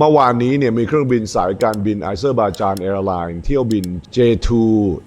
เมื่อวานนี้เนี่ยมีเครื่องบินสายการบินไอเซอร์บาจานแอร์ไลน์เที่ยวบิน J2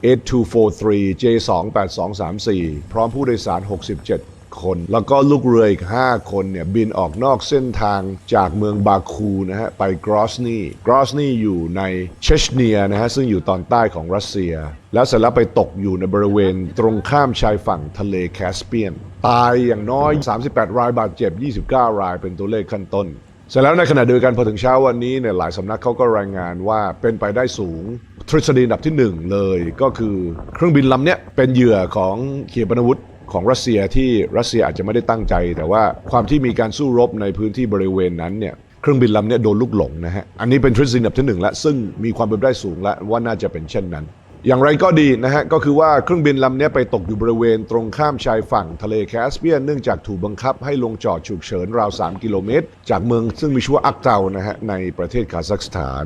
8243 J28234 พร้อมผู้โดยสาร 67คนแล้วก็ลูกเรืออีก 5 คนเนี่ยบินออกนอกเส้นทางจากเมืองบาคูนะฮะไปกรอสนีกรอสนีอยู่ในเชชเนียนะฮะซึ่งอยู่ตอนใต้ของรัสเซีย แล้วเสร็จแล้วไปตกอยู่ในบริเวณตรงข้ามชายฝั่งทะเลแคสเปียน ตายอย่างน้อย 38 รายบาดเจ็บ 29 รายเป็นตัวเลขขั้นต้น เสร็จแล้วในขณะเดียวกันพอถึงเช้าวันนี้เนี่ยหลายสำนักเขาก็รายงานว่าเป็นไปได้สูงทฤษฎีอันดับที่หนึ่งเลยก็คือเครื่องบินลำเนี้ยเป็นเหยื่อของเขีปนาวุธของรัสเซียที่รัสเซียอาจจะไม่ได้ตั้งใจ แต่ว่าความที่มีการสู้รบในพื้นที่บริเวณนั้นเนี่ยเครื่องบินลำเนี้ยโดนลูกหลงนะฮะ อันนี้เป็นทฤษฎีอันดับที่หนึ่งและซึ่งมีความเป็นไปได้สูงและว่าน่าจะเป็นเช่นนั้น อย่างไรก็ดีนะฮะก็คือว่าเครื่องบินลำนี้ไปตกอยู่บริเวณตรงข้ามชายฝั่งทะเลแคสเปียนเนื่องจากถูกบังคับให้ลงจอดฉุกเฉินราว 3 กิโลเมตร จากเมืองซึ่งมีชื่อว่าอักเตานะฮะในประเทศคาซัคสถาน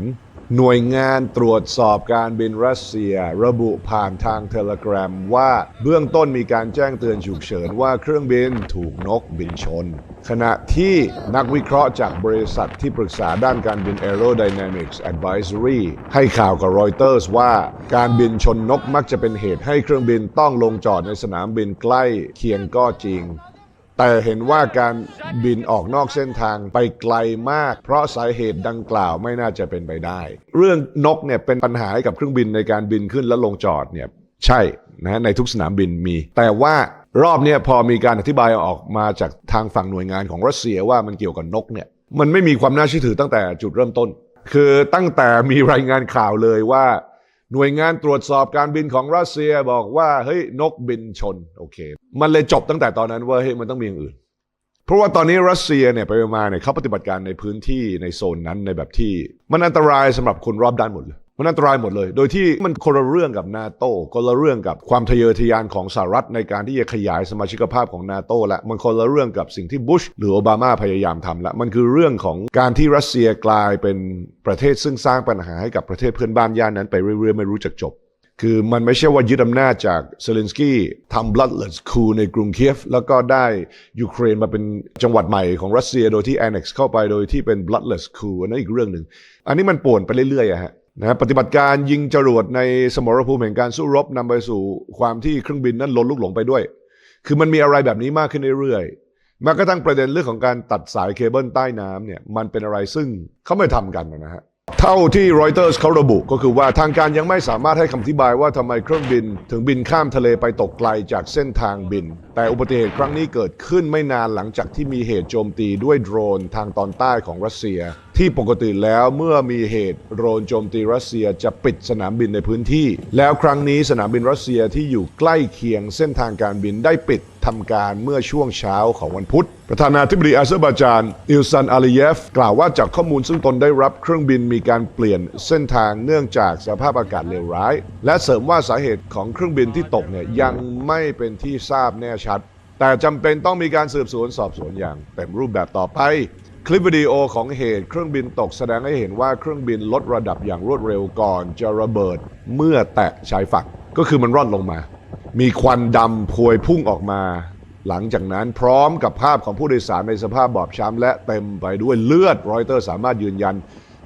หน่วยงานตรวจสอบการบินรัสเซีย ระบุผ่านทางเทเลกราฟว่าเบื้องต้นมีการแจ้งเตือนฉุกเฉินว่าเครื่องบินถูกนกบินชน ขณะที่นักวิเคราะห์จากบริษัทที่ปรึกษาด้านการบิน Aerodynamics Advisory ให้ข่าวกับรอยเตอร์สว่า การบินชนนกมักจะเป็นเหตุให้เครื่องบินต้องลงจอดในสนามบินใกล้เคียงก็จริง แต่เห็นว่าการบินออกนอกเส้นทางไปไกลมาก เพราะสาเหตุดังกล่าวไม่น่าจะเป็นไปได้ เรื่องนกเนี่ยเป็นปัญหาให้กับเครื่องบินในการบินขึ้นและลงจอดเนี่ยใช่นะในทุกสนามบินมี แต่ว่ารอบเนี้ยพอมีการอธิบายออกมาจากทางฝั่งหน่วยงานของรัสเซียว่ามันเกี่ยวกับนกเนี่ยมันไม่มีความน่าเชื่อถือตั้งแต่จุดเริ่มต้น คือตั้งแต่มีรายงานข่าวเลยว่า หน่วยงานตรวจสอบการบินของรัสเซียบอกว่าเฮ้ยนกบินชนโอเค มันเลยจบตั้งแต่ตอนนั้นว่าเฮ้ยมันต้องมีอย่างอื่น เพราะว่าตอนนี้รัสเซียเนี่ยไปมาเนี่ยเขาปฏิบัติการในพื้นที่ในโซนนั้นในแบบที่ มันอันตรายสำหรับคนรอบด้านหมดเลย มันอันตรายหมดเลย โดยที่มันคนละเรื่องกับนาโต้คนละเรื่องกับความทะเยอทะยานของสหรัฐในการที่จะขยายสมาชิกภาพของนาโต้และมันคนละเรื่องกับสิ่งที่บุชหรือโอบามาพยายามทำละมันคือเรื่องของการที่รัสเซียกลายเป็นประเทศซึ่งสร้างปัญหาให้กับประเทศเพื่อนบ้านย่านนั้นไปเรื่อยๆ ไม่รู้จักจบ คือมันไม่ใช่ว่ายึดอำนาจจากเซเลนสกี้ทำ bloodless coup ในกรุงเคียฟ แล้วก็ได้ยูเครนมาเป็นจังหวัดใหม่ของรัสเซียโดยที่ annex เข้าไปโดยที่เป็น bloodless coup อันนั้นอีกเรื่องหนึ่งอันนี้มันป่วนไปเรื่อยๆอะฮะ นะปฏิบัติการยิงจรวดในสมรภูมิแห่งการสู้รบนำไปสู่ความที่เครื่องบินนั้นลนลูกหลงไปด้วย คือมันมีอะไรแบบนี้มากขึ้นเรื่อยๆแม้กระทั่งประเด็นเรื่องของการตัดสายเคเบิลใต้น้ำเนี่ยมันเป็นอะไรซึ่งเขาไม่ทำกันนะฮะ เท่าที่รอยเตอร์สเขาระบุก็คือว่าทางการยังไม่สามารถให้คำอธิบายว่าทำไมเครื่องบิน ถึงบินข้ามทะเลไปตกไกลจากเส้นทางบิน แต่อุบัติเหตุครั้งนี้เกิดขึ้นไม่นานหลังจากที่มีเหตุโจมตีด้วยโดรนทางตอนใต้ของรัสเซีย ที่ปกติแล้วเมื่อมีเหตุโดรนโจมตีรัสเซียจะปิดสนามบินในพื้นที่ แล้วครั้งนี้สนามบินรัสเซียที่อยู่ใกล้เคียงเส้นทางการบินได้ปิด ทำการเมื่อช่วงเช้าของวันพุธ ประธานาธิบดีอาเซอร์บาจานอิลซันอาลีเยฟ กล่าวว่าจากข้อมูลซึ่งตนได้รับเครื่องบินมีการเปลี่ยนเส้นทางเนื่องจากสภาพอากาศเลวร้าย และเสริมว่าสาเหตุของเครื่องบินที่ตกเนี่ยยังไม่เป็นที่ทราบแน่ชัด แต่จำเป็นต้องมีการสืบสวนสอบสวนอย่างเต็มรูปแบบต่อไปคลิปวิดีโอของเหตุเครื่องบินตกแสดงให้เห็นว่าเครื่องบินลดระดับอย่างรวดเร็วก่อนจะระเบิดเมื่อแตะชายฝั่งก็คือมันร่อนลงมา มีควันดำพวยพุ่งออกมา หลังจากนั้นพร้อมกับภาพของผู้โดยสารในสภาพบอบช้ำและเต็มไปด้วยเลือดรอยเตอร์สามารถยืนยัน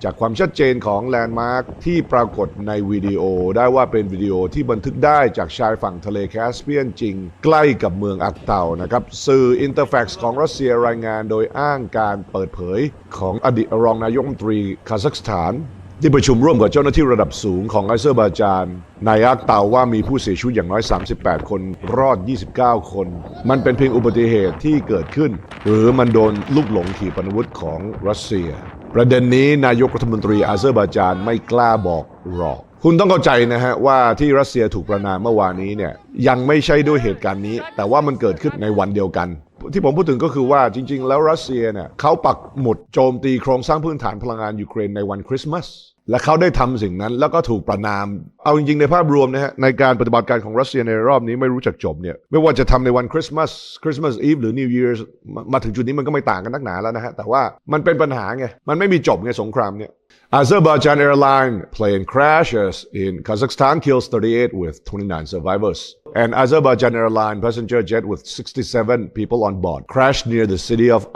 จากความชัดเจนของแลนด์มาร์คที่ปรากฏในวิดีโอ ได้ว่าเป็นวิดีโอที่บันทึกได้จากชายฝั่งทะเลแคสเปียนจริง ใกล้กับเมืองอักเตานะครับ สื่ออินเตอร์แฟกซ์ของรัสเซียรายงานโดยอ้างการเปิดเผยของอดีตรองนายกรัฐมนตรีคาซัคสถาน ที่ประชุมร่วมกับเจ้าหน้าที่ระดับสูงของอาเซอร์บาจานในอักเตาว่ามีผู้เสียชีวิตอย่างน้อย 38 คน รอด 29 คน มันเป็นเพียงอุบัติเหตุที่เกิดขึ้น หรือมันโดนลูกหลงขีปนาวุธของรัสเซีย ประเด็นนี้นายกรัฐมนตรีอาเซอร์บาจานไม่กล้าบอกหรอก คุณต้องเข้าใจนะฮะว่าที่รัสเซียถูกประนามเมื่อวานนี้เนี่ยยังไม่ใช่ด้วยเหตุการณ์นี้ แต่ว่ามันเกิดขึ้นในวันเดียวกัน ที่ผมพูดถึงก็คือว่าจริง ๆ แล้วรัสเซียเนี่ยเขาปักหมุดโจมตีโครงสร้างพื้นฐานพลังงานยูเครนในวันคริสต์มาส และเขาได้ทำสิ่งนั้น แล้วก็ถูกประนาม เอาจริงๆ ในภาพรวมนะฮะในการปฏิบัติการของรัสเซียในรอบนี้ไม่รู้จักจบเนี่ยไม่ว่าจะทำในวันคริสต์มาสคริสต์มาสอีฟหรือ New Year's มามาถึงจุดนี้มันก็ไม่ต่างกันนักหนาแล้วนะฮะแต่ว่ามันเป็นปัญหาไง มันไม่มีจบไงสงครามเนี่ย Azerbaijan airline plane crashes in Kazakhstan kills 38 with 29 survivors. An Azerbaijan airline passenger jet with 67 people on board crashed near the city of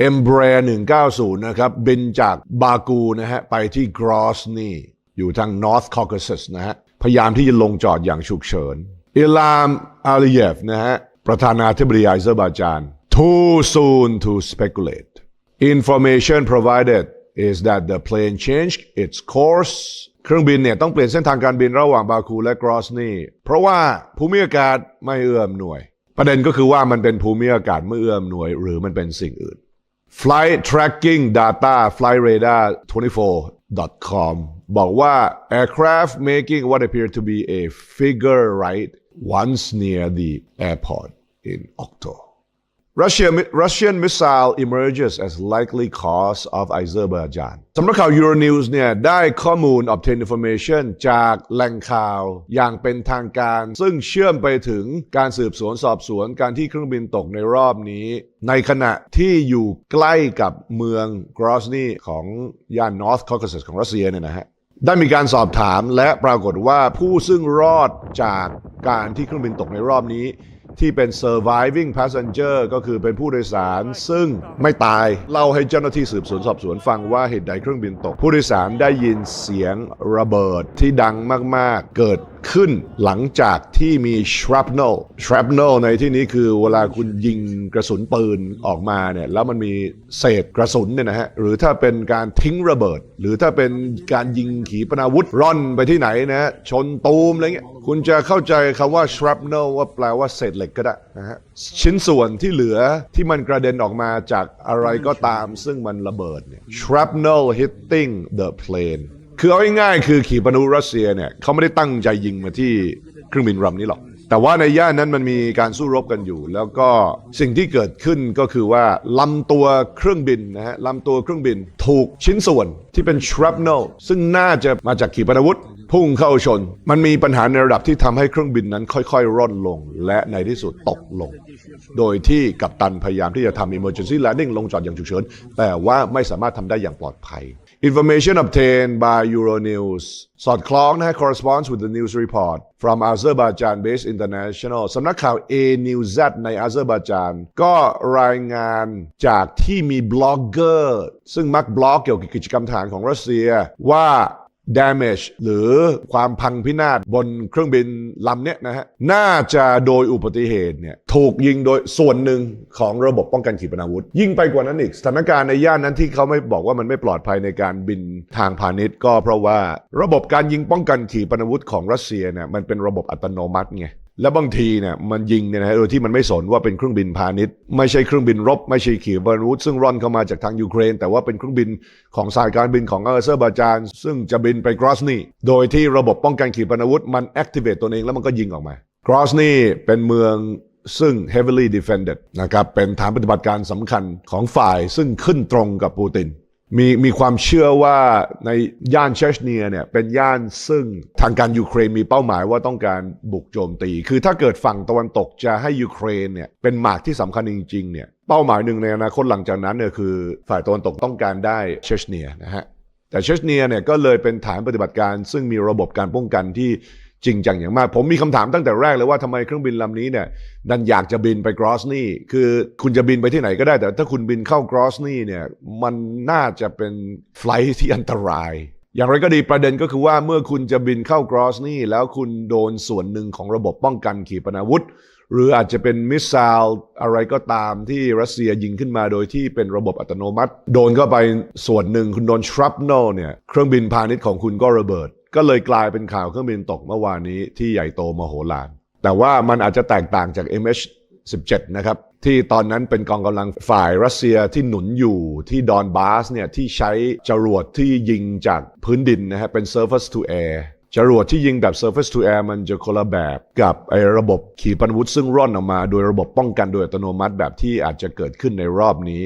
Akto e m b r a 190 นะครับบินจากบากูนะฮะไปที่กรอสนีอยู่ทาง North Caucasus นะฮะพยายามที่จะลงจอดอย่างฉุกเฉินอิลามอาลีเยฟนะฮะประธานาธิบดีอาเซอร์บาจาน too soon to speculate information provided is that the plane changed its course เครื่องบินเนี่ยต้องเปลี่ยนเส้นทางการบินระหว่างบาคูและกรอสนีเพราะว่าภูมิอากาศไม่เอื้อมหน่วย ประเด็นก็คือว่ามันเป็นภูมิอากาศไม่เอื้อมหน่วย หรือมันเป็นสิ่งอื่น Flight Tracking Data Flightradar 24.com บอกว่า aircraft making what appear to be a figure right once near the airport in Okto Russia, Russian missile emerges as likely cause of Azerbaijan สำนักข่าว Euronews เนี่ยได้ข้อมูล obtain information จากแหล่งข่าวอย่างเป็นทางการ ซึ่งเชื่อมไปถึงการสืบสวนสอบสวนการที่เครื่องบินตกในรอบนี้ ในขณะที่อยู่ใกล้กับเมืองกรอสนีของย่าน North Caucasus ของรัสเซียเนี่ยนะฮะได้มีการสอบถามและปรากฏว่าผู้ซึ่งรอดจากการที่เครื่องบินตกในรอบนี้ ที่เป็น surviving passenger ก็คือเป็นผู้โดยสารซึ่งไม่ตาย เล่าให้เจ้าหน้าที่สืบสวนสอบสวนฟังว่าเหตุใดเครื่องบินตก ผู้โดยสารได้ยินเสียงระเบิดที่ดังมากๆ เกิดขึ้นหลังจากที่มี shrapnel shrapnel ในที่นี้คือเวลาคุณยิงกระสุนปืนออกมาเนี่ยแล้วมันมีเศษกระสุนเนี่ยนะฮะหรือถ้าเป็นการทิ้งระเบิด หรือถ้าเป็นการยิงขีปนาวุธร่อนไปที่ไหนนะฮะชนตูมอะไรเงี้ยคุณจะเข้าใจคำว่า shrapnel ว่าแปลว่าเศษเหล็กก็ได้นะฮะชิ้นส่วนที่เหลือที่มันกระเด็นออกมาจากอะไรก็ตามซึ่งมันระเบิดเนี่ย shrapnel hitting the plane คือเอาง่ายๆคือขีปนาวุธรัสเซียเนี่ยเขาไม่ได้ตั้งใจยิงมาที่เครื่องบินลำนี้หรอกแต่ว่าในย่านนั้นมันมีการสู้รบกันอยู่ แล้วก็สิ่งที่เกิดขึ้นก็คือว่าลำตัวเครื่องบินนะฮะลำตัวเครื่องบินถูกชิ้นส่วนที่เป็น shrapnel ซึ่งน่าจะมาจากขีปนาวุธพุ่งเข้าชน มันมีปัญหาในระดับที่ทำให้เครื่องบินนั้นค่อยๆ ร่อนลง และในที่สุดตกลง โดยที่กัปตันพยายามที่จะทำ emergency landing ลงจอดอย่างฉุกเฉิน แต่ว่าไม่สามารถทำได้อย่างปลอดภัย Information obtained by Euronews สอดคล้องนะฮะ corresponds with the news report from Azerbaijan-based international สำนักข่าว A News Z ในอาเซอร์บาจานก็รายงานจากที่มีบล็อกเกอร์ ซึ่งมักบล็อกเกี่ยวกับกิจกรรมฐานของรัสเซีย ว่า damage หรือความพังพินาศบนเครื่องบินลำเนี้ยนะฮะ น่าจะโดยอุบัติเหตุเนี่ยถูกยิงโดยส่วนหนึ่งของระบบป้องกันขีปนาวุธ ยิ่งไปกว่านั้นอีก สถานการณ์ในย่านนั้นที่เขาไม่บอกว่ามันไม่ปลอดภัยในการบินทางพาณิชย์ ก็เพราะว่าระบบการยิงป้องกันขีปนาวุธของรัสเซียเนี่ยมันเป็นระบบอัตโนมัติไง และบางทีเนี่ยมันยิงเนี่ยนะฮะโดยที่มันไม่สนว่าเป็นเครื่องบินพาณิชย์ ไม่ใช่เครื่องบินรบ ไม่ใช่ขีปนาวุธซึ่งร่อนเข้ามาจากทางยูเครน แต่ว่าเป็นเครื่องบินของสายการบินของอาเซอร์บาจานซึ่งจะบินไปกรอสนีโดยที่ระบบป้องกันขีปนาวุธมัน activate ตัวเองแล้วมันก็ยิงออกมากรอสนีเป็นเมืองซึ่ง heavily defended นะครับเป็นฐานปฏิบัติการสำคัญของฝ่ายซึ่งขึ้นตรงกับปูติน มีมีความเชื่อว่าในย่านเชชเนียเนี่ยเป็นย่านซึ่งทางการยูเครนมีเป้าหมายว่าต้องการบุกโจมตี คือถ้าเกิดฝั่งตะวันตกจะให้ยูเครนเนี่ยเป็นหมากที่สำคัญจริงๆเนี่ยเป้าหมายหนึ่งในอนาคตหลังจากนั้นเนี่ยคือฝ่ายตะวันตกต้องการได้เชชเนียนะฮะแต่เชชเนียเนี่ยก็เลยเป็นฐานปฏิบัติการ ซึ่งมีระบบการป้องกันที่ จริงจังอย่างมาก ผมมีคำถามตั้งแต่แรกเลยว่าทำไมเครื่องบินลำนี้เนี่ยดันอยากจะบินไปกรอสนี่คือคุณจะบินไปที่ไหนก็ได้ แต่ถ้าคุณบินเข้ากรอสนี่เนี่ยมันน่าจะเป็นไฟล์ที่อันตราย อย่างไรก็ดีประเด็นก็คือว่าเมื่อคุณจะบินเข้ากรอสนี่แล้วคุณโดนส่วนหนึ่งของระบบป้องกันขีปนาวุธ หรืออาจจะเป็นมิสไซล์อะไรก็ตามที่รัสเซียยิงขึ้นมาโดยที่เป็นระบบอัตโนมัติ โดนเข้าไปส่วนหนึ่งคุณโดน shrapnel เนี่ยเครื่องบินพาณิชย์ของคุณก็ระเบิด ก็เลยกลายเป็นข่าวเครื่องบินตกเมื่อวานนี้ที่ใหญ่โตมโหฬารแต่ว่ามันอาจจะแตกต่างจาก MH17 นะครับ ที่ตอนนั้นเป็นกองกำลังฝ่ายรัสเซียที่หนุนอยู่ที่ดอนบาสเนี่ยที่ใช้จรวดที่ยิงจากพื้นดินนะฮะเป็น surface to air จรวดที่ยิงแบบ surface to air มันจะคนละแบบกับไอ้ระบบขีปนาวุธซึ่งร่อนออกมา โดยระบบป้องกันโดยอัตโนมัติแบบที่อาจจะเกิดขึ้นในรอบนี้